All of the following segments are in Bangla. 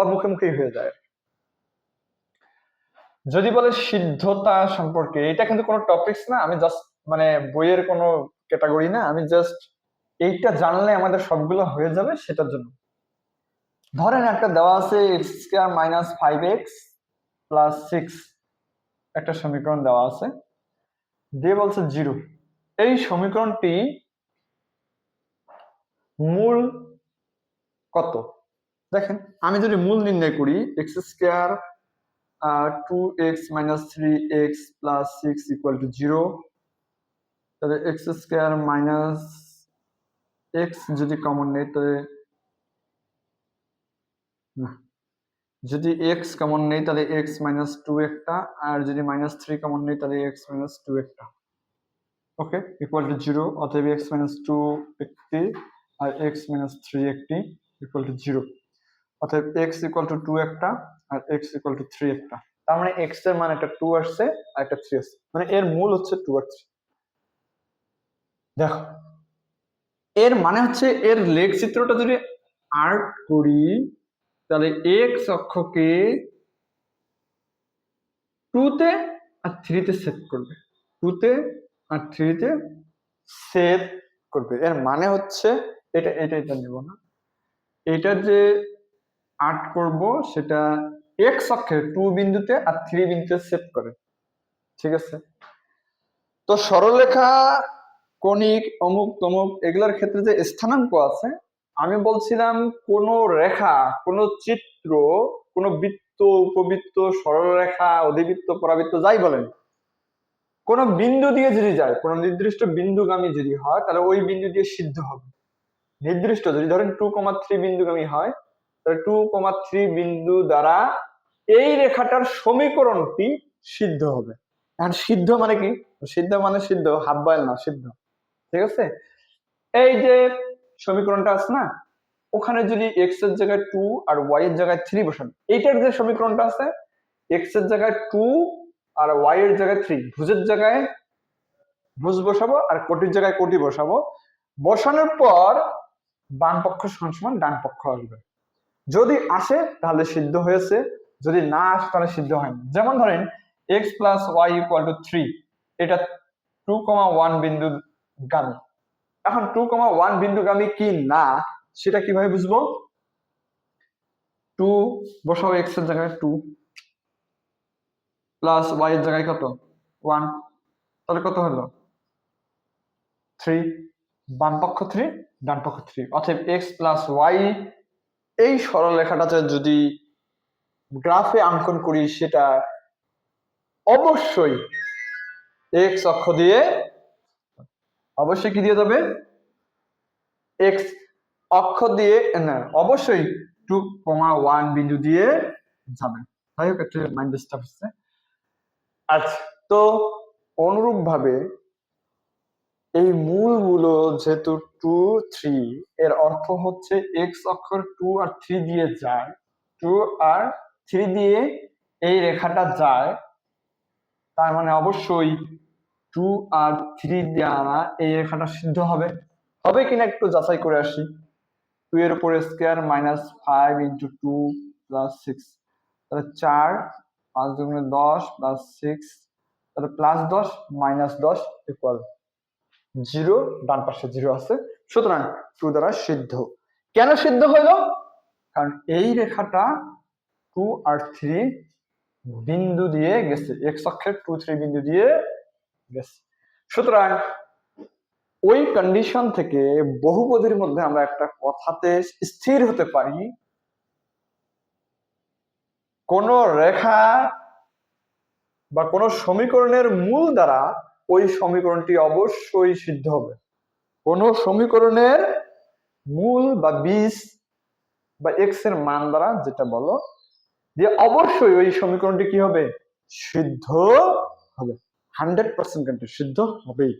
বা মুখে মুখেই হয়ে যায়। যদি বলে সিদ্ধতা সম্পর্কে, এটা কিন্তু কোনো টপিকস না, আমি জাস্ট মানে বইয়ের কোনো ক্যাটাগরি না, আমি জাস্ট এইটা জানলে আমাদের সবগুলো হয়ে যাবে সেটার জন্য। ধরেন একটা দেওয়া আছে x square minus five x plus six একটা সমীকরণ দেওয়া আছে। দিয়ে বলছে জিরো এই সমীকরণটি মূল কত? দেখেন, আমি যদি মূল নির্ণয় করি x square two x minus three x plus six equal to zero তাহলে এক্স স্কোয়ার মাইনাস এক্স যদি কমন নেই, তাহলে যদি এক্স কমন নেই, তাহলে এক্স মাইনাস টু একটা আর যদি মাইনাস থ্রি কমন নেই, তাহলে এক্স মাইনাস টু। একটা ওকে ইকুয়াল টু জিরো অতএব এক্স মাইনাস টু একটি আর এক্স মাইনাস থ্রি একটি ইকুয়াল টু জিরো অতএব এক্স ইকুয়াল টু টু একটা আর এক্স ইকুয়াল টু থ্রি একটা। তার মানে এক্সের মান একটা টু আসছে আর একটা থ্রি আসছে। মানে এর মূল হচ্ছে টু আর থ্রি দেখো, এর মানে হচ্ছে এর লেগ চিত্রটা যদি আর্ট করি, তাহলে এক্স অক্ষকে টুতে আর থ্রিতে সেট করবে। টুতে আর থ্রিতে সেট করবে। এর মানে হচ্ছে এটা এটা এটা নেব না। এটা যে আর্ট করব, সেটা এক্স অক্ষে টু বিন্দুতে আর থ্রি বিন্দুতে সেট করে। ঠিক আছে? তো সরলরেখা, কণিক, অমুক, তমুক, এগুলোর ক্ষেত্রে যে স্থানাঙ্ক আছে, আমি বলছিলাম কোন রেখা, কোন চিত্র, কোন বৃত্ত, উপবৃত্ত, সরলরেখা, অধিবৃত্ত, পরাবৃত্ত, যাই বলেন, কোন বিন্দু দিয়ে যদি যায়, কোন নির্দিষ্ট বিন্দুগামী যদি হয়, তাহলে ওই বিন্দু দিয়ে সিদ্ধ হবে। নির্দিষ্ট, যদি ধরেন টু কমা থ্রি বিন্দুগামী হয় টু কমা থ্রি বিন্দু দ্বারা এই রেখাটার সমীকরণটি সিদ্ধ হবে। এখন সিদ্ধ মানে কি? সিদ্ধ মানে সিদ্ধ হাফ বয়েল না, সিদ্ধ। ঠিক আছে? এই যে সমীকরণটা আছে না, ওখানে যদি এক্সের জায়গায় টু আর ওয়াই এর জায়গায় থ্রি বসান, এইটার যে সমীকরণটা আছে এক্সের জায়গায় টু আর ওয়াই এর জায়গায় থ্রি ভুজের জায়গায় ভুজ বসাবো আর কোটির জায়গায় কোটি বসাবো। বসানোর পর বাম পক্ষ সমান সমান ডান পক্ষ আসবে। যদি আসে, তাহলে সিদ্ধ হয়েছে। যদি না আসে, তাহলে সিদ্ধ হয়নি যেমন ধরেন x plus y equal to three এটা টু কমা ওয়ান বিন্দু গামী। এখন টু কমা ওয়ান বিন্দুগামী কি না, সেটা কীভাবে বুঝব? টু বসাবো এক্সের জায়গায় টু প্লাস ওয়াই এর জায়গায় কত? ওয়ান তাহলে কত হলো? থ্রি বাম পক্ষ থ্রি ডান পক্ষ থ্রি অতএব এক্স প্লাস ওয়াই এই সরলরেখাটাতে যদি গ্রাফে অঙ্কন করি সেটা অবশ্যই এক্স অক্ষ দিয়ে অবশ্যই কি দিয়ে যাবে? এক্স অক্ষ দিয়ে, না, অবশ্যই টু কমা ওয়ান বিন্দু দিয়ে যাবে। যাই হোক, একটা মাইন্ড ডিস্টার্ব হচ্ছে। আচ্ছা তো অনুরূপ ভাবে এই মূলগুলো যেহেতু টু থ্রি এর অর্থ হচ্ছে এক্স অক্ষর টু আর থ্রি দিয়ে যায়। টু আর থ্রি দিয়ে এই রেখাটা যায়। তার মানে অবশ্যই টু আর থ্রি দ্বারা এই রেখাটা সিদ্ধ হবে। হবে কিনা একটু যাচাই করে আসি। টু এর উপরে square minus five into two plus six তাহলে চার পাঁচ দুগুণে দশ প্লাস সিক্স তাহলে প্লাস দশ মাইনাস দশ ইকুয়াল জিরো, ডান পাশে জিরো আছে। সুতরাং টু দ্বারা সিদ্ধ। কেন সিদ্ধ হইল কারণ এই রেখাটা টু আর থ্রি বিন্দু দিয়ে গেছে। এক্স অক্ষের টু, থ্রি বিন্দু দিয়ে গেছে। সুতরাং ওই কন্ডিশন থেকে বহুপদীর মধ্যে আমরা একটা কথাতে স্থির হতে পারি। কোন রেখা বা কোন সমীকরণের মূল দ্বারা ওই সমীকরণটি অবশ্যই সিদ্ধ হবে। কোন সমীকরণের মূল বা বীজ বা এক্সের মান দ্বারা যেটা বলো যে অবশ্যই ওই সমীকরণটি কি হবে? সিদ্ধ হবে। হান্ড্রেড পার্সেন্ট কিন্তু সিদ্ধ হবেই।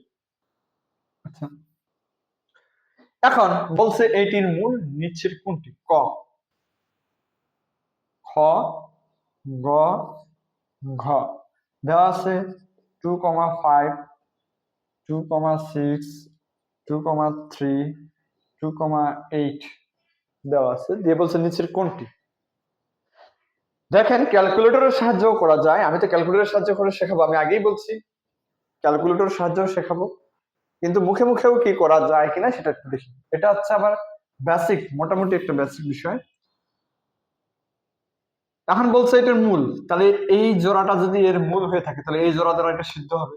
আচ্ছা। এখন বলছে এইটির মূল নিচের কোনটি? ক। খ, গ, ঘ। দেওয়া আছে two comma five two comma six two comma three two comma eight দেওয়া আছে। দিয়ে বলছে নিচের কোনটি? দেখেন ক্যালকুলেটরের সাহায্য করা যায়। আমি তো ক্যালকুলেটরের সাহায্য করে শেখাবো। আমি আগেই বলছি ক্যালকুলেটর সাহায্য শেখাবো। কিন্তু মুখে মুখেও কি করা যায় কিনা সেটা একটু দেখি। এটা হচ্ছে আবার বেসিক মোটামুটি একটা বেসিক বিষয়। এখন বলছে এটার মূল। তাহলে এই জোড়াটা যদি এর মূল হয়ে থাকে, তাহলে এই জোড়া দ্বারা এটা সিদ্ধ হবে।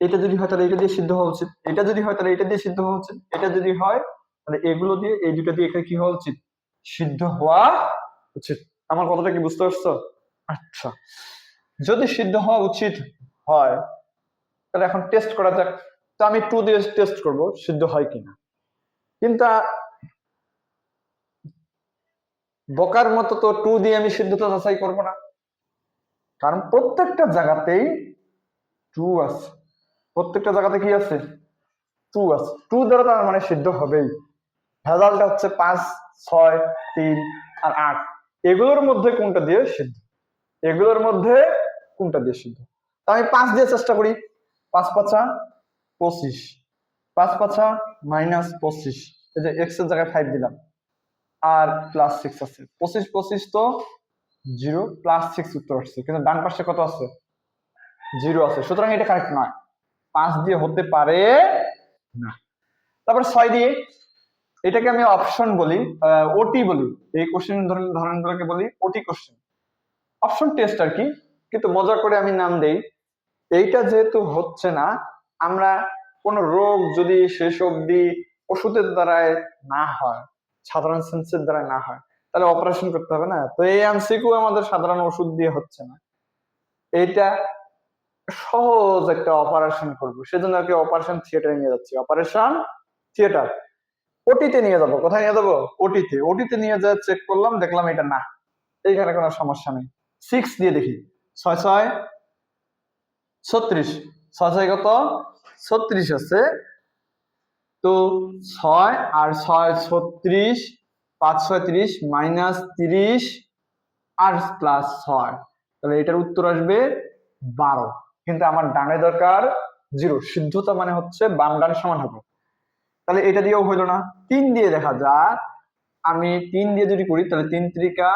এটা যদি হয়, তাহলে এটা দিয়ে সিদ্ধ হওয়া উচিত। এটা যদি হয়, তাহলে এটা দিয়ে সিদ্ধ হওয়া উচিত। এটা যদি হয়, তাহলে এগুলো দিয়ে, এই দুটো দিয়ে এখানে কি হওয়া উচিত? সিদ্ধ হওয়া উচিত। আমার কথাটা কি বুঝতে পারছ? আচ্ছা। যদি সিদ্ধ হওয়া উচিত হয়, তাহলে এখন টেস্ট করা যাক। তো আমি টু দিয়ে টেস্ট করব, সিদ্ধ হয় কিনা। কিন্তু বোকার মতো তো টু দিয়ে আমি সিদ্ধতা যাচাই করব না। কারণ প্রত্যেকটা জায়গাতেই টু আছে। প্রত্যেকটা জায়গাতে কি আছে? টু আছে। টু দ্বারা তার মানে সিদ্ধ হবেই। ভেজালটা হচ্ছে পাঁচ, ছয়, তিন আর আট। এগুলোর মধ্যে কোনটা দিয়ে সিদ্ধ? এগুলোর মধ্যে কোনটা দিয়ে সিদ্ধ? তা আমি পাঁচ দিয়ে চেষ্টা করি। পাঁচ পাঁচা পঁচিশ। পাঁচ পাঁচা মাইনাস পঁচিশ। এই যে এক্সের জায়গায় ফাইভ দিলাম। আর প্লাস সিক্স আছে। পঁচিশ পঁচিশ তো জিরো প্লাস সিক্স উত্তর আসছে। কিন্তু ডান পাশে কত আছে? জিরো আছে। সুতরাং এটা কারেক্ট নয়। পাঁচ দিয়ে হতে পারে না। তারপর ছয় দিয়ে এটাকে আমি অপশন বলি ওটি বলি। এই কোশ্চেন ধরনগুলোকে বলি ওটি কোশ্চেন অপশন টেস্ট আর কি। কিন্তু মজা করে আমি নাম দেই। এইটা যেহেতু হচ্ছে না, আমরা কোন রোগ যদি শেষ অবধি ওষুধের দ্বারায় না হয় সাধারণ সেন্সের দ্বারা না হয়। তাহলে অপারেশন করতে হবে না? তো এই এমসিকিউ আমাদের সাধারণ ওষুধ দিয়ে হচ্ছে না। এইটা সহজ একটা অপারেশন করব। সেজন্য আর কি অপারেশন থিয়েটারে নিয়ে যাচ্ছি। অপারেশন থিয়েটার ওটিতে নিয়ে যাব। কোথায় নিয়ে যাব? ওটিতে ওটিতে নিয়ে যা চেক করলাম, দেখলাম এটা না। এইখানে কোনো সমস্যা নেই। সিক্স দিয়ে দেখি। ছয় ছয়, ছত্রিশ। ছয় ছয় কত? ছত্রিশ আছে। তো ছয় আর ছয় ছত্রিশ, পাঁচ ছয় তিরিশ, মাইনাস তিরিশ, আর প্লাস ছয়। তাহলে এটার উত্তর আসবে বারো। কিন্তু আমার ডানে দরকার জিরো। সিদ্ধতা মানে হচ্ছে বাম ডান সমান হবে। তাহলে এটা দিয়েও হইল না। তিন দিয়ে দেখা যাক। আমি তিন দিয়ে যদি করি, তাহলে তিন ত্রিকা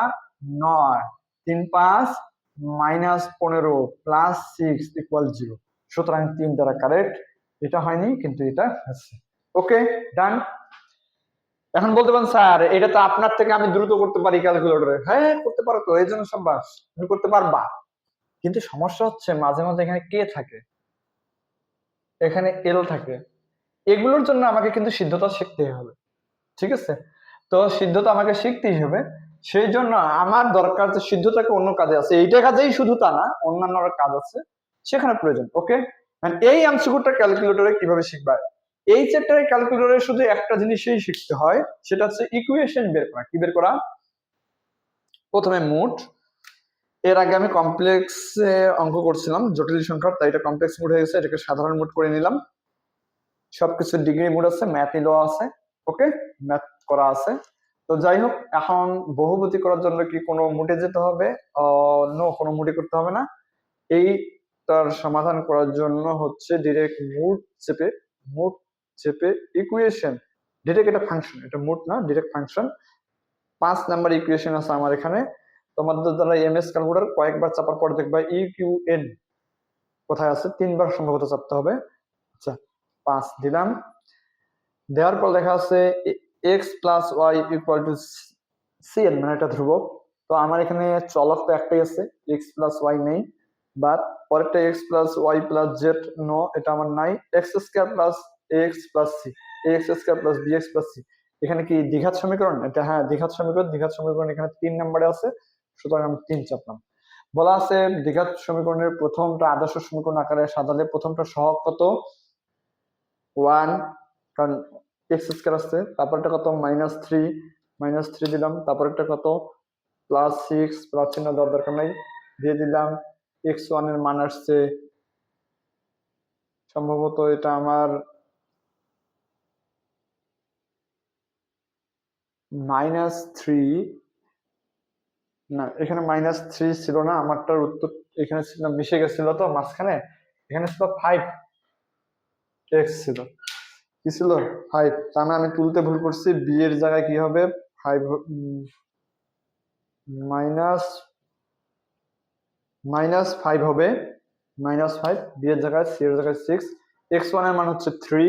নয়। তিন পাঁচ মাইনাস পনেরো প্লাস সিক্স ইকুয়াল জিরো সুতরাং তিন দ্বারা কারেক্ট এটা হয়নি, কিন্তু এটা হচ্ছে ওকে, ডান। এখন বলতে পারেন, স্যার, এটা তো আপনার থেকে আমি দ্রুত করতে পারি ক্যালকুলেটরে। হ্যাঁ করতে পারো তো, এই জন্য সাব্বাস তুমি করতে পারবা। কিন্তু সমস্যা হচ্ছে, মাঝে মাঝে এখানে কে থাকে? এখানে এল থাকে। এগুলোর জন্য আমাকে কিন্তু সিদ্ধতা শিখতে হবে। ঠিক আছে? তো সিদ্ধতা আমাকে শিখতেই হবে। সেই জন্য আমার দরকার যে সিদ্ধতাকে অন্য কাজে আছে। এইটা কাজেই শুধু তা না অন্যান্য কাজ আছে, সেখানে প্রয়োজন। ওকে? এই এমসিকিউটা ক্যালকুলেটরে কীভাবে শিখবা? এই চ্যাপ্টারে ক্যালকুলেটরে শুধু একটা জিনিসই শিখতে হয়, সেটা হচ্ছে ইকুয়েশন বের করা। কি বের করা? প্রথমে মুট। এর আগে আমি কমপ্লেক্স অঙ্ক করছিলাম, জটিল সংখ্যা তাই এটা কমপ্লেক্স মুড হয়ে গেছে, এটাকে সাধারণ মুড করে নিলাম। সবকিছু ডিগ্রি মুড আছে ম্যাথ নিলেও আছে ওকে ম্যাথ করা আছে। তো যাই হোক, এখন বহুভূতি করার জন্য কি কোনো মুটে যেতে হবে? নো কোনো মুটে করতে হবে না। এই তার সমাধান করার জন্য হচ্ছে ডিরেক্ট মুড চেপে মুড চেপে ইকুয়েশন ডিরেক্ট এটা ফাংশন এটা মোট না ডিরেক্ট ফাংশন পাঁচ নাম্বার ইকুয়েশন আছে আমার এখানে। তোমাদের দ্বারা এম এস ক্যালকুলেটর কয়েকবার চাপার পর দেখবা ই কিউ এন কোথায় আছে? তিনবার সম্ভবত চাপতে হবে। আচ্ছা পাঁচ দিলাম। দেওয়ার পর দেখা আছে x plus y equal to C N মানে এটা ধ্রুবক। তো আমার এখানে চলক তো একটাই আছে এক্স প্লাস ওয়াই নেই। বাট পরেরটা x plus y plus z no এটা আমার নাই। X square plus x plus C x square plus B x plus C এখানে কি দ্বিঘাত সমীকরণ? এটা হ্যাঁ দ্বিঘাত সমীকরণ দ্বিঘাত সমীকরণ এখানে তিন নম্বরে আছে, সুতরাং আমি তিন চাপলাম। বলা আছে দ্বিঘাত সমীকরণের প্রথমটা আদর্শ সমীকরণ আকারে সাজালে প্রথমটা সহগ কত? ওয়ান, কারণ এক্স স্কোয়ার আসছে তারপরটা কত? মাইনাস থ্রি মাইনাস থ্রি দিলাম, তারপরটা কত? প্লাস সিক্স, প্লাস চিহ্ন দেওয়ার দরকার নাই, দিয়ে দিলাম এক্স ওয়ানের মান আসছে। সম্ভবত এটা আমার মাইনাস থ্রি না, এখানে মাইনাস থ্রি ছিল না, আমারটার উত্তর এখানে ছিল, মিশে গেছিল তো মাঝখানে, এখানে ছিল ফাইভ এক্স ছিল। কি ছিল? ফাইভ তা না আমি তুলতে ভুল করছি বি এর জায়গায় কি হবে? ফাইভ মাইনাস মাইনাস ফাইভ হবে মাইনাস ফাইভ বি এর জায়গায় সি এর জায়গায় সিক্স এক্স ওয়ানের মান হচ্ছে থ্রি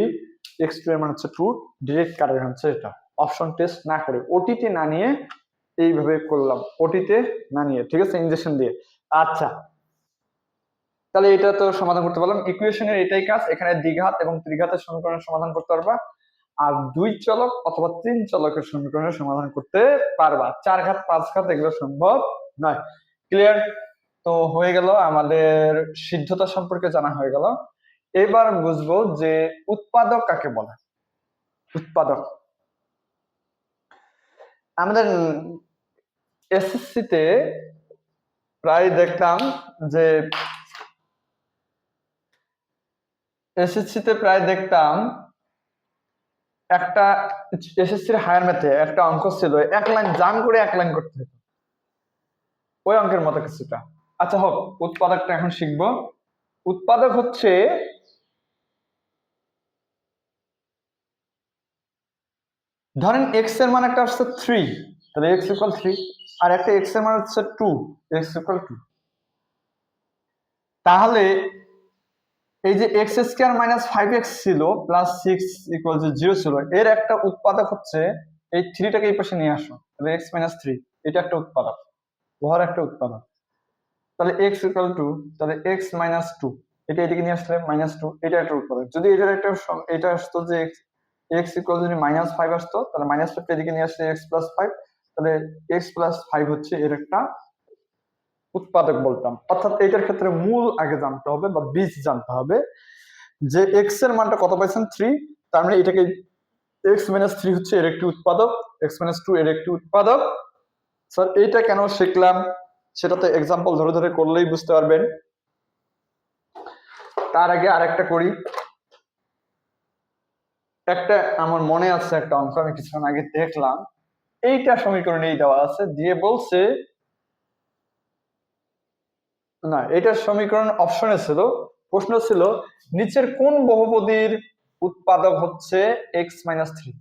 এক্স টু এর মান হচ্ছে টু ডিরেক্ট কাটার হচ্ছে এটা। অপশন টেস্ট না করে ওটিতে না নিয়ে এইভাবে করলাম। ওটিতে না নিয়ে, ঠিক আছে? ইনজেকশন দিয়ে। আচ্ছা। তাহলে এটা তো সমাধান করতে পারলাম। ইকুয়েশনের এটাই কাজ। এখানে দ্বিঘাত এবং ত্রিঘাতের সমীকরণের সমাধান করতে পারবা। আর দুই চলক অথবা তিন চলকের সমীকরণের সমাধান করতে পারবা। চার ঘাত, পাঁচ ঘাত এগুলো সম্ভব নয়। ক্লিয়ার তো হয়ে গেল। আমাদের সিদ্ধতা সম্পর্কে জানা হয়ে গেল। এবার বুঝব যে উৎপাদক কাকে বলে? উৎপাদক। আমাদের এসএসসি তে প্রায় দেখতাম যে এসএসসি তে প্রায় দেখতাম একটা এসএসসির হায়ার ম্যাথে একটা অঙ্ক ছিল, এক লাইন জাম করে এক লাইন করতে হতো। ওই অঙ্কের মতো কিছুটা। আচ্ছা হোক, উৎপাদকটা এখন শিখব। উৎপাদক হচ্ছে ধরেন এক্সের মান একটা আসছে থ্রি তাহলে এক্স ইকুয়াল থ্রি আর একটা এক্সের মান হচ্ছে টু এক্স ইকুয়াল টু তাহলে এই যে x square minus five x ছিল plus six equal to zero ছিল, এর একটা উৎপাদক হচ্ছে এই থ্রিটাকে এই পাশে নিয়ে আসো, তাহলে এক্স মাইনাস থ্রি এটা একটা উৎপাদক ঘর একটা উৎপাদক। তাহলে এক্স ইকুয়াল টু তাহলে এক্স মাইনাস টু এটা এদিকে নিয়ে আসলে মাইনাস টু এটা একটা উৎপাদক। যদি এটার একটা এটা আসতো যে এক্স ইকুয়াল যদি মাইনাস ফাইভ আসতো, তাহলে মাইনাস ফাইভ এদিকে নিয়ে আসলে এক্স প্লাস ফাইভ তাহলে এক্স প্লাস ফাইভ হচ্ছে এর একটা উৎপাদক বলতাম। অর্থাৎ এটার ক্ষেত্রে মূল আগে জানতে হবে বা বীজ জানতে হবে যে এক্সের মানটা কত পাইছেন? থ্রি তার মানে এটাকে এক্স মাইনাস থ্রি হচ্ছে এর একটি উৎপাদক এক্স মাইনাস টু এর একটি উৎপাদক। স্যার এইটা কেন শিখলাম? সেটা তো এক্সাম্পল ধরে ধরে করলেই বুঝতে পারবেন। তার আগে আরেকটা করি। একটা আমার মনে আছে, একটা অঙ্ক আমি কিছুক্ষণ আগে দেখলাম। এইটা সমীকরণেই দেওয়া আছে, দিয়ে বলছে, না এটার সমীকরণ অপশনে ছিল, প্রশ্ন ছিল, নিচের কোন বহুপদীর উৎপাদক হচ্ছে এক্স মাইনাস থ্রি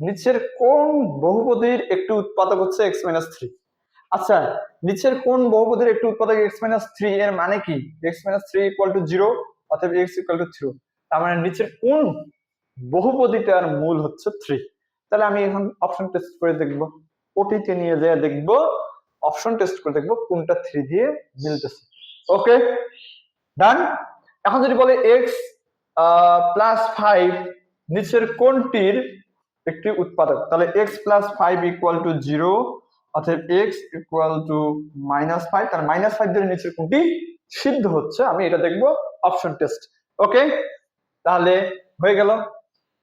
নিচের কোন বহুপদীর একটি উৎপাদক হচ্ছে এক্স মাইনাস থ্রি আচ্ছা নিচের কোন বহুপদীর একটি উৎপাদক এক্স মাইনাস থ্রি এর মানে কি? X minus three equal to zero অথবা এক্স ইকুয়াল টু থ্রি তার মানে নিচের কোন বহুপদীটার মূল হচ্ছে থ্রি তাহলে আমি এখন অপশন টেস্ট করে দেখব। ওটিতে নিয়ে যেয়ে দেখব অপশন টেস্ট করে দেখব কোনটা থ্রি দিয়ে মিলতেছে। ওকে ডান এখন যদি বলে এক্স প্লাস ফাইভ নিচের কোনটির একটি উৎপাদক? তাহলে x plus five equal to zero অর্থাৎ x equal to minus five তার মাইনাস ফাইভ ধরে নিচের কোনটি সিদ্ধ হচ্ছে? আমি এটা দেখব অপশন টেস্ট ওকে তাহলে হয়ে গেল।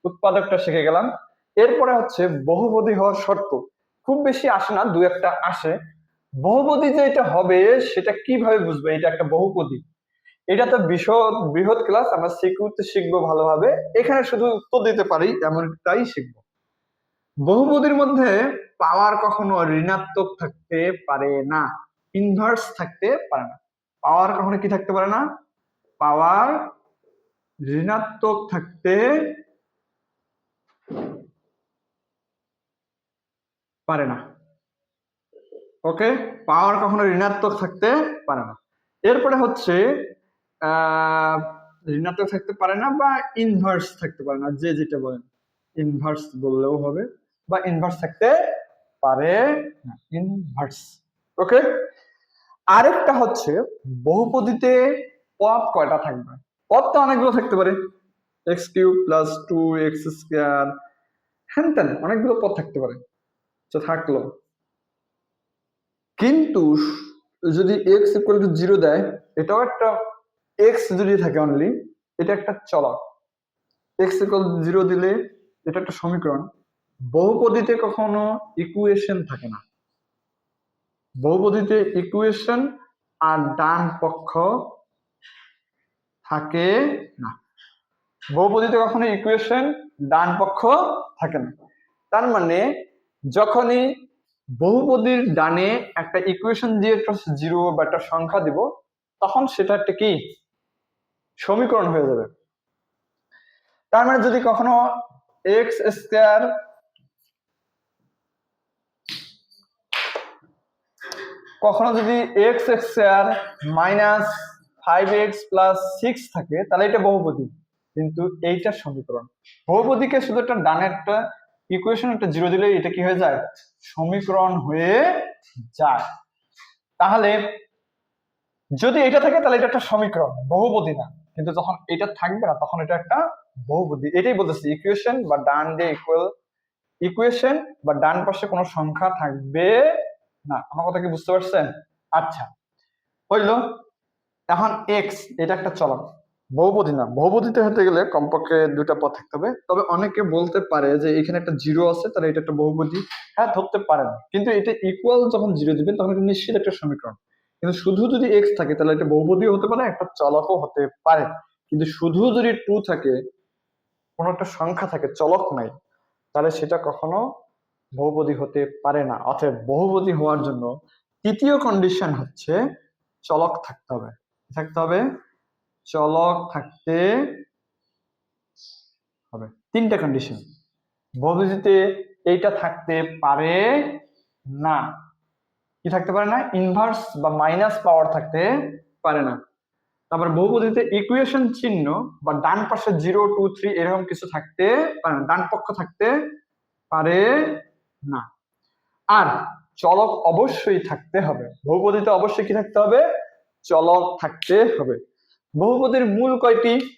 উৎপাদকটা শিখে গেলাম। এরপরে হচ্ছে বহুপদী হওয়ার শর্ত। খুব বেশি আসে না দু একটা আসে। বহুপদী যে এটা হবে, সেটা কীভাবে বুঝবে? এটা একটা বহুপদী। এটা তো বিশদ বৃহৎ ক্লাস আমরা সিকিউরিটি শিখব ভালোভাবে। এখানে শুধু উত্তর দিতে পারি, এমনটাই শিখব। বহুপদীর মধ্যে পাওয়ার কখনো ঋণাত্মক থাকতে পারে না ইনভার্স থাকতে পারে না। পাওয়ার কখনো কি থাকতে পারে না? পাওয়ার ঋণাত্মক থাকতে পারে না। ওকে পাওয়ার কখনো ঋণাত্মক থাকতে পারে না। এরপরে হচ্ছে ঋণাত্মক থাকতে পারে না বা ইনভার্স থাকতে পারে না, যে যেটা বলেন। ইনভার্স বললেও হবে বা ইনভার্স থাকতে পারে না। ইনভার্স ওকে আরেকটা হচ্ছে, বহুপদীতে পদ কয়টা থাকবে? পদ তো অনেকগুলো থাকতে পারে। X cube plus two x square হ্যান অনেকগুলো পদ থাকতে পারে। তো থাকল। কিন্তু যদি এক্স ইকুয়াল টু জিরো দেয়, এটাও একটা এক্স যদি থাকে অনলি এটা একটা চলক। এক্স ইকুয়াল টু জিরো দিলে এটা একটা সমীকরণ। বহুপদীতে কখনো ইকুয়েশন থাকে না। বহুপদীতে ইকুয়েশন আর ডান পক্ষ থাকে না। বহুপদীতে কখনো ইকুয়েশন ডান পক্ষ থাকে না। তার মানে যখনই বহুপদীর ডানে একটা ইকুয়েশন দিয়ে একটা জিরো বা একটা সংখ্যা দিব, তখন সেটা একটা কি? সমীকরণ হয়ে যাবে। তার মানে যদি কখনো এক্স স্কোয়ার কখনো যদি x square minus five x plus six থাকে, তাহলে এটা বহুপদী। কিন্তু এইটা সমীকরণ। বহুপদীকে শুধু একটা ডানে একটা ইকুয়েশন একটা জিরো দিলে এটা কি হয়ে যায়? সমীকরণ হয়ে যায়। তাহলে যদি এটা থাকে, তাহলে এটা একটা সমীকরণ, বহুপদী না। কিন্তু যখন এটা থাকবে না, তখন এটা একটা বহুপদী। এটাই বলতেছি ইকুয়েশন বা ডান দিয়ে ইকুয়াল ইকুয়েশন বা ডান পাশে কোনো সংখ্যা থাকবে না। আমার কথা কি বুঝতে পারছেন? আচ্ছা হইল, এখন এক্স এটা একটা চলক বহুপদী না, বহুপদীতে হতে গেলে কমপক্ষে দুটা পদ থাকতে হবে। তবে অনেকে বলতে পারে যে এখানে একটা জিরো আছে, তাহলে এটা একটা বহুপদী। হ্যাঁ ধরতে পারেন। কিন্তু এটা ইকুয়াল যখন জিরো দিবেন, তখন এটা নিশ্চিত একটা সমীকরণ। কিন্তু শুধু যদি এক্স থাকে, তাহলে এটা বহুপদীও হতে পারে, একটা চলকও হতে পারে। কিন্তু শুধু যদি টু থাকে, কোনো একটা সংখ্যা থাকে, চলক নাই, তাহলে সেটা কখনো বহুপদী হতে পারে না। অতএব বহুপদী হওয়ার জন্য তৃতীয় কন্ডিশন হচ্ছে চলক থাকতে হবে। থাকতে হবে? চলক থাকতে হবে। তিনটা কন্ডিশন বহুপদীতে এইটা থাকতে পারে না। কি থাকতে পারে না? ইনভার্স বা মাইনাস পাওয়ার থাকতে পারে না। তারপর বহুপদীতে ইকুয়েশন চিহ্ন বা ডান পাশে জিরো টু থ্রি এরকম কিছু থাকতে পারে না। ডান পক্ষ থাকতে পারে না। আর চলক অবশ্যই থাকতে হবে। বহুপদীতে অবশ্যই কি থাকতে হবে? চলক থাকতে হবে। বহুপদীর মূল কয়টি?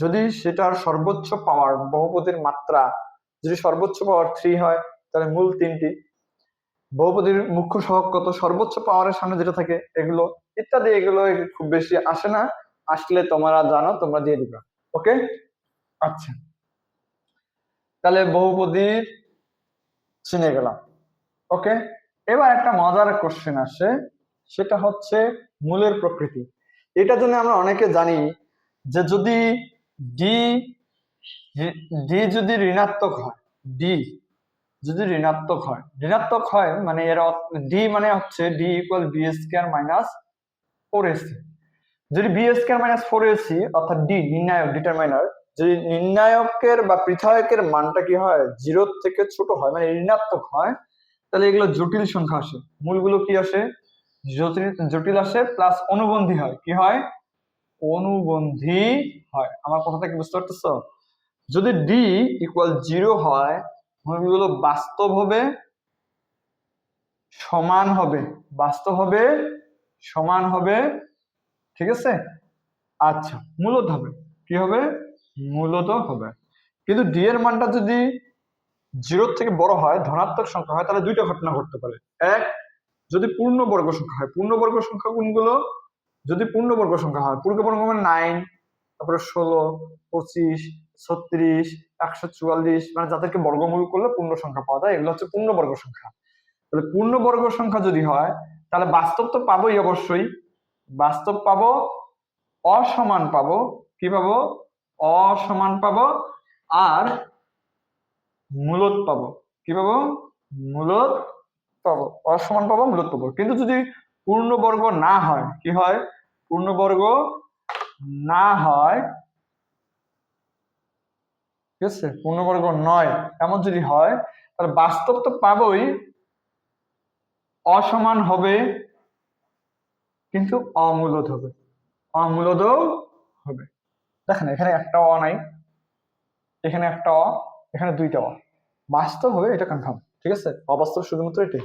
যদি সেটার সর্বোচ্চ পাওয়ার বহুপদীর মাত্রা, যদি সর্বোচ্চ পাওয়ার থ্রি হয়, তাহলে মূল তিনটি। বহুপদীর মুখ্য সহগ কত? সর্বোচ্চ পাওয়ারের সামনে যেটা থাকে, এগুলো ইত্যাদি, এগুলো খুব বেশি আসে না। আসলে তোমরা জানো, তোমরা দিয়ে দিবা। ওকে? আচ্ছা। তাহলে বহুপদীর চিনে গেলাম। ওকে? এবার একটা মজার কোশ্চেন আসে, সেটা হচ্ছে মূলের প্রকৃতি। এটার জন্য আমরা অনেকে জানি যে যদি ডি ডি যদি ঋণাত্মক হয় ডি যদি ঋণাত্মক হয় ঋণাত্মক হয় মানে এর ডি মানে হচ্ছে D equal B square minus four AC যদি B square minus four AC অর্থাৎ ডি নির্ণায়ক ডিটারমাইনার যদি নির্ণায়কের বা পৃথকের মানটা কি হয় জিরো থেকে ছোট হয় মানে ঋণাত্মক হয়, তাহলে এগুলো জটিল সংখ্যা আসে। মূলগুলো কি আসে? জটিল আসে প্লাস অনুবন্ধী হয়। কি হয়? অনুবন্ধী হয়। আমার কথাটা কি বুঝতে পারতেছো? যদি ডি ইকুয়াল জিরো হয় মূলগুলো বাস্তব হবে, সমান হবে। বাস্তব হবে, সমান হবে। ঠিক আছে? আচ্ছা মূলত হবে। কি হবে? মূলত হবে। কিন্তু ডি এর মানটা যদি জিরোর থেকে বড় হয়, ধনাত্মক সংখ্যা হয়, তাহলে দুইটা ঘটনা ঘটতে পারে। এক যদি পূর্ণবর্গ সংখ্যা হয়, পূর্ণবর্গ সংখ্যা কোনগুলো? যদি পূর্ণবর্গ সংখ্যা হয়, পূর্ণবর্গ মানে নাইন তারপরে ষোলো, পঁচিশ, ছত্রিশ, একশো চুয়াল্লিশ মানে যাদেরকে বর্গমূল করলে পূর্ণ সংখ্যা পাওয়া যায়, এগুলো হচ্ছে পূর্ণবর্গ সংখ্যা। তাহলে পূর্ণবর্গ সংখ্যা যদি হয়, তাহলে বাস্তব তো পাবোই অবশ্যই। বাস্তব পাবো, অসমান পাবো, কি পাবো? অসমান পাবো, আর মূলত পাবো। কি পাবো? মূলত পাবো, অসমান পাবো মূলত পাবো। কিন্তু যদি পূর্ণবর্গ না হয়, কি হয়? পূর্ণবর্গ না হয়, ঠিক আছে? পূর্ণবর্গ নয়, এমন যদি হয়, তাহলে বাস্তব তো পাবই, অসমান হবে, কিন্তু অমূলদ হবে। অমূলদ হবে। দেখেন, এখানে একটা অ নাই, এখানে একটা অ, এখানে দুইটা অ। বাস্তব হবে এটা কনফার্ম ঠিক আছে? অবাস্তব শুধুমাত্র এটাই।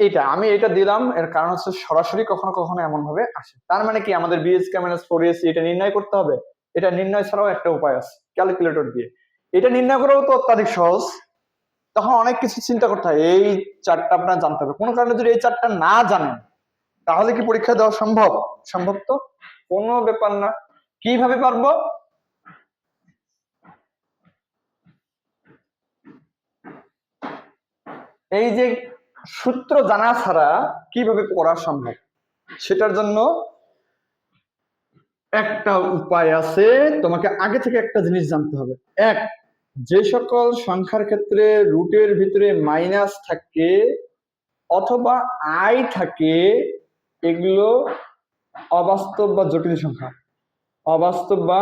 এইটা আমি এটা দিলাম, এর কারণ হচ্ছে সরাসরি কখনো কখনো এমন ভাবে আসে। তার মানে কি? আমাদের বিএসকে মাইনাস ফোর এসি এটা নির্ণয় করতে হবে। এটা নির্ণয় ছাড়াও একটা উপায় আছে ক্যালকুলেটর দিয়ে। এটা নির্ণয় করাও তো অত্যাধিক সহজ। তখন অনেক কিছু চিন্তা করতে হয়, এই চারটা আপনার জানতে হবে। কোনো কারণে যদি এই চারটা না জানেন, তাহলে কি পরীক্ষা দেওয়া সম্ভব? সম্ভব তো? কোনো ব্যাপার না। কীভাবে পারব? এই যে সূত্র জানা ছাড়া কীভাবে পড়া সম্ভব? সেটার জন্য একটা উপায় আছে। তোমাকে আগে থেকে একটা জিনিস জানতে হবে। এক, যে সকল সংখ্যার ক্ষেত্রে রুটের ভিতরে মাইনাস থাকে অথবা আই থাকে, এগুলো অবাস্তব বা জটিল সংখ্যা। অবাস্তব বা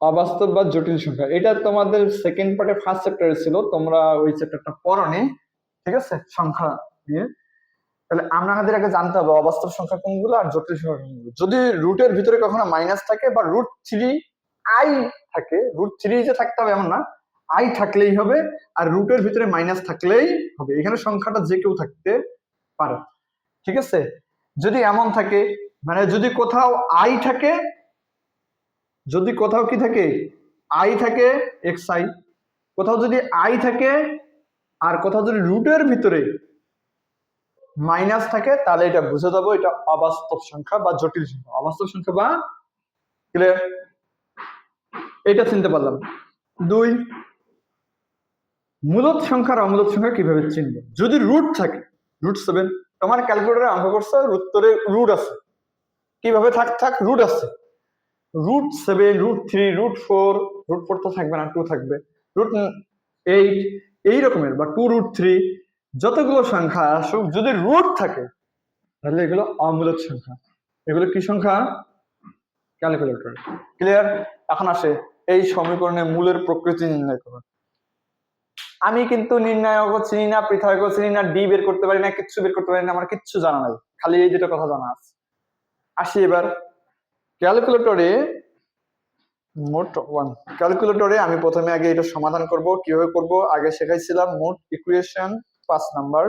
অবাস্তব বা জটিল সংখ্যা। এটা তোমাদের সেকেন্ড পার্টে ফার্স্ট চ্যাপ্টারে ছিল। তোমরা ওই চ্যাপ্টারটা পড়নি। ঠিক আছে? সংখ্যা দিয়ে। তাহলে আমাদের আগে জানতে হবে অবাস্তব সংখ্যা কোনগুলো আর জটিল সংখ্যা কোনগুলো। যদি রুটের ভিতরে কখনো মাইনাস থাকে বা রুট থ্রি আই থাকে রুট থ্রি যে থাকতে হবে এমন না আই থাকলেই হবে আর রুটের ভিতরে মাইনাস থাকলেই হবে। এখানে সংখ্যাটা যে কেউ থাকতে পারে। ঠিক আছে? যদি এমন থাকে মানে যদি কোথাও আই থাকে, যদি কোথাও কি থাকে? আই থাকে এক্স আই কোথাও যদি আই থাকে আর কোথাও যদি রুটের ভিতরে মাইনাস থাকে, তাহলে এটা বুঝে যাব এটা অবাস্তব সংখ্যা বা জটিল সংখ্যা। অবাস্তব সংখ্যা বা ক্লিয়ার এটা চিনতে পারলাম। দুই, মূলত সংখ্যা আর অমূলত সংখ্যা কীভাবে চিনব? যদি রুট থাকে রুট সেভেন তোমার ক্যালকুলেটারে অঙ্ক করছ উত্তরে রুট আছে। কীভাবে থাক থাক রুট আছে। Root seven root three root four root four তো থাকবে না টু থাকবে। রুট এইট এই রকমের বা টু রুট থ্রি যতগুলো সংখ্যা আসুক, যদি রুট থাকে, তাহলে এগুলো অমূলক সংখ্যা। এগুলো কি সংখ্যা? ক্যালকুলেটর ক্লিয়ার এখন আসে এই সমীকরণে মূলের প্রকৃতি নির্ণয় করো। আমি কিন্তু নির্ণায়ক চিনি না, পৃথক চিনি না ডি বের করতে পারি না, কিচ্ছু বের করতে পারি না, আমার কিচ্ছু জানা নাই। খালি এই দুটো কথা জানা আছে। আসি এবার। ক্যালকুলেটরে মোট ওয়ান ক্যালকুলেটরে আমি প্রথমে আগে এটা সমাধান করব, কীভাবে করব? আগে শেখাইছিলাম মোট ইকুয়েশন পাঁচ নাম্বার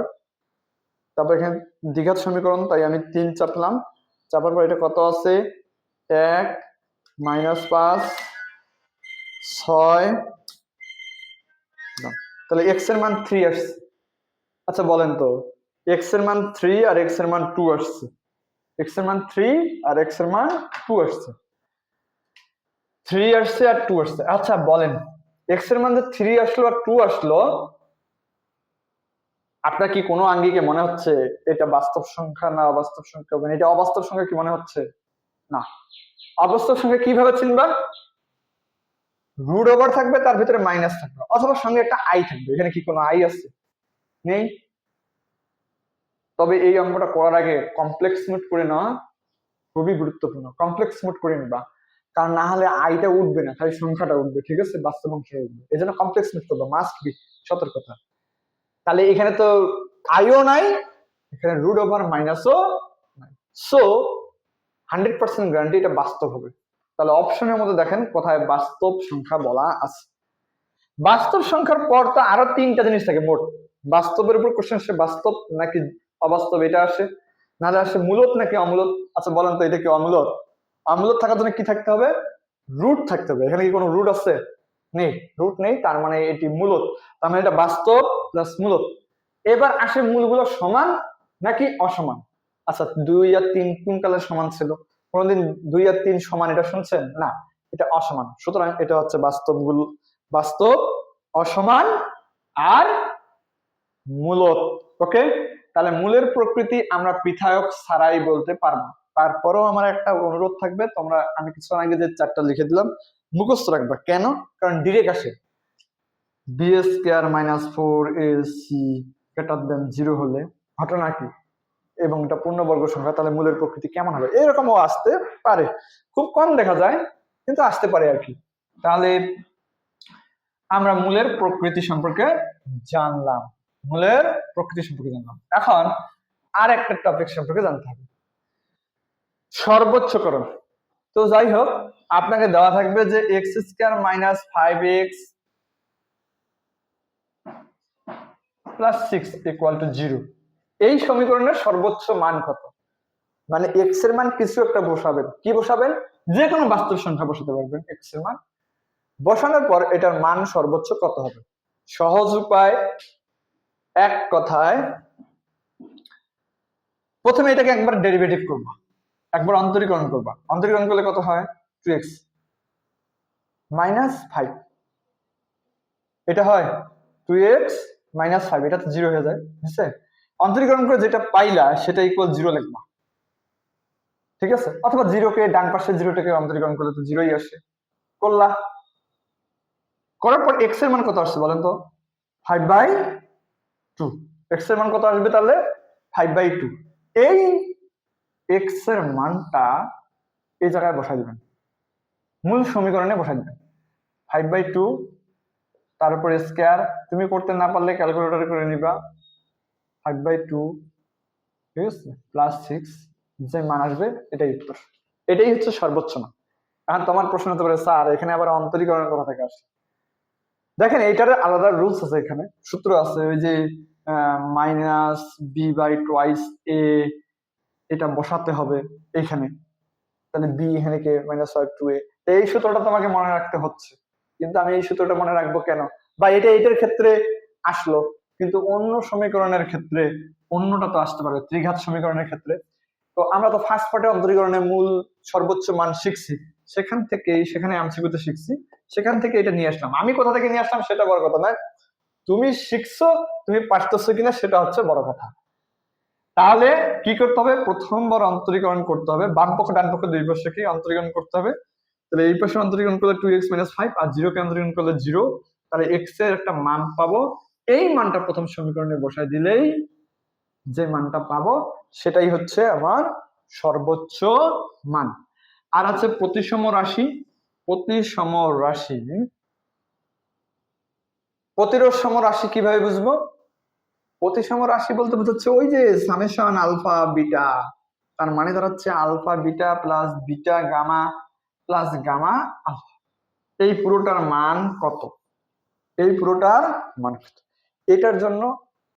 তারপর এখানে দ্বিঘাত সমীকরণ, তাই আমি তিন চাপলাম। চাপার পর এটা কত আছে? এক মাইনাস পাঁচ, ছয়। তাহলে এক্সের মান থ্রি আসছে। আচ্ছা বলেন তো এক্সের মান থ্রি আর এক্সের মান টু আসছে। এক্সের মান থ্রি আর এক্সের মান টু আসছে। থ্রি আসছে আর টু আসছে। আচ্ছা বলেন এক্সের মান যে থ্রি আসলো আর টু আসলো, আপনার কি কোনো আঙ্গিকে মনে হচ্ছে এটা বাস্তব সংখ্যা না অবাস্তব সংখ্যা? মানে এটা অবাস্তব সংখ্যা কি মনে হচ্ছে? না। অবাস্তব সংখ্যা কীভাবে চিনবা রুট ওভার থাকবে, তার ভিতরে মাইনাস থাকবে, অথবা সঙ্গে একটা আই থাকবে। এখানে কি কোনো আই আছে? নেই? তবে এই অঙ্কটা করার আগে কমপ্লেক্স নোট করে নেওয়া খুবই গুরুত্বপূর্ণ। কমপ্লেক্স নোট করে নিবা। কারণ না হলে আইটা উঠবে না, খালি সংখ্যাটা উঠবে, ঠিক আছে? বাস্তব অংশ উঠবে। এই জন্য কমপ্লেক্স নোট করবে মাস্ট বি সতর্কতা। তাহলে এখানে তো আইও নাই, এখানে রুট ওভার মাইনাসও নাই। সো হান্ড্রেড পার্সেন্ট গ্যারান্টি এটা বাস্তব হবে। তাহলে অপশনের মধ্যে দেখেন কোথায় বাস্তব সংখ্যা বলা আছে। বাস্তব সংখ্যার পর তো আরও তিনটা জিনিস থাকে মোট। বাস্তবের উপর কোশ্চেন আসে বাস্তব নাকি অবাস্তব, এটা আসে নাহলে আসে মূলত নাকি অমূলত? আচ্ছা বলেন তো এটা কি অমূলত? অমূলত থাকার জন্য কি থাকতে হবে? রুট থাকতে হবে। এখানে কি কোনো রুট আছে? নেই। রুট নেই, তার মানে এটি মূলত। তার মানে এটা বাস্তব প্লাস মূলত। এবার আসে মূলগুলো সমান নাকি অসমান? আচ্ছা দুই আর তিন কোন কালের সমান ছিল? কোনদিন দুই আর তিন সমান এটা শুনছেন? না, এটা অসমান। সুতরাং এটা হচ্ছে বাস্তব বাস্তব, অসমান আর মূলত। ওকে? তাহলে মূলের প্রকৃতি আমরা পৃথায়ক ছাড়াই বলতে পারব। তারপরেও আমার একটা অনুরোধ থাকবে, তোমরা, আমি কিছুক্ষণ আগে যে চারটা লিখে দিলাম, মুখস্থ রাখবা। কেন? কারণ ডিরেক্ট আসে। B square minus four A C greater than zero হলে ঘটনা কি? এবং এটা পূর্ণবর্গ সংখ্যা, তাহলে মূলের প্রকৃতি কেমন হবে? এরকমও আসতে পারে। খুব কম দেখা যায়, কিন্তু আসতে পারে আর কি। তাহলে আমরা মূলের প্রকৃতি সম্পর্কে জানলাম। মূলের প্রকৃতি সম্পর্কে জানলাম। এখন আর একটা টপিক সম্পর্কে জানতে হবে। সর্বোচ্চকরণ। তো যাই হোক আপনাকে দেওয়া থাকবে যে x square minus five x plus six equal to zero এই সমীকরণের সর্বোচ্চ মান কত? মানে এক্সের মান কিছু একটা বসাবেন। কি বসাবেন? যে কোনো বাস্তব সংখ্যা বসাতে পারবেন এক্সের মান। বসানোর পর এটার মান সর্বোচ্চ কত হবে? সহজ উপায়, এক কথায়, প্রথমে এটাকে একবার ডেরিভেটিভ করবা। একবার অন্তরীকরণ করবা। অন্তরীকরণ করলে কত হয়? টু এক্স মাইনাস ফাইভ এটা হয় টু এক্স মাইনাস ফাইভ এটা তো জিরো হয়ে যায় বুঝছে অন্তরীকরণ করে যেটা পাইলা, সেটা ইকুয়াল জিরো লিখবা। ঠিক আছে? অথবা জিরোকে ডান পাশে জিরোটাকে অন্তরীকরণ করলে তো জিরোই আসে। করলা। করার পর এক্সের মান কত আসছে বলেন তো? ফাইভ বাই টু এক্সের মান কত আসবে তাহলে? ফাইভ বাই টু এই এক্সের মানটা এই জায়গায় বসাই দিবেন। মূল সমীকরণে বসাই দিবেন। ফাইভ বাই টু তারপরে স্কোয়ার তুমি করতে না পারলে ক্যালকুলেটরে করে নিবা। ফাইভ বাই টু ঠিক আছে? প্লাস সিক্স যে মান আসবে, এটাই উত্তর। এটাই হচ্ছে সর্বোচ্চ মান। এখন তোমার প্রশ্ন হতে পারে, স্যার, এখানে আবার অন্তরীকরণের কথা থেকে আসে দেখেন, এইটার আলাদা রুলস আছে এখানে। সূত্র আছে, ওই যে minus B by twice A এটা বসাতে হবে এখানে তাহলে বি এখানে কে মাইনাস ফাইভ টু এ এই সূত্রটা তোমাকে মনে রাখতে হচ্ছে। কিন্তু আমি এই সূত্রটা মনে রাখব কেন? বা এটা এটার ক্ষেত্রে আসলো, কিন্তু অন্য সমীকরণের ক্ষেত্রে অন্যটা তো আসতে পারে, ত্রিঘাত সমীকরণের ক্ষেত্রে। তো আমরা তো ফার্স্ট পার্টে অন্তরীকরণের মূল সর্বোচ্চ মান শিখছি। সেখান থেকে, সেখানে এমসিকিউতে শিখছি। সেখান থেকে এটা নিয়ে আসলাম। আমি কোথা থেকে নিয়ে আসলাম সেটা বড় কথা নয়। তুমি শিখছো, তুমি পারতেছো কিনা সেটা হচ্ছে বড় কথা। তাহলে কি করতে হবে? প্রথমবার অন্তরীকরণ করতে হবে। বাম পক্ষ, ডান পক্ষ দুই পাশে অন্তরীকরণ করতে হবে। তাহলে এই পাশে অন্তরীকরণ করলে টু এক্স মাইনাস ফাইভ আর জিরো কে অন্তরীকরণ করলে জিরো তাহলে এক্সের একটা মান পাবো। এই মানটা প্রথম সমীকরণে বসায় দিলেই যে মানটা পাবো, সেটাই হচ্ছে আমার সর্বোচ্চ মান। আর আছে প্রতিসম রাশি। প্রতিসম রাশি। প্রতিরোধ সম রাশি কীভাবে বুঝব? প্রতিসম রাশি বলতে বোঝাচ্ছে ওই যে সামেশন আলফা বিটা তার মানে দাঁড়াচ্ছে alpha beta plus beta gamma plus gamma alpha এই পুরোটার মান কত? এই পুরোটার মান কত? এটার জন্য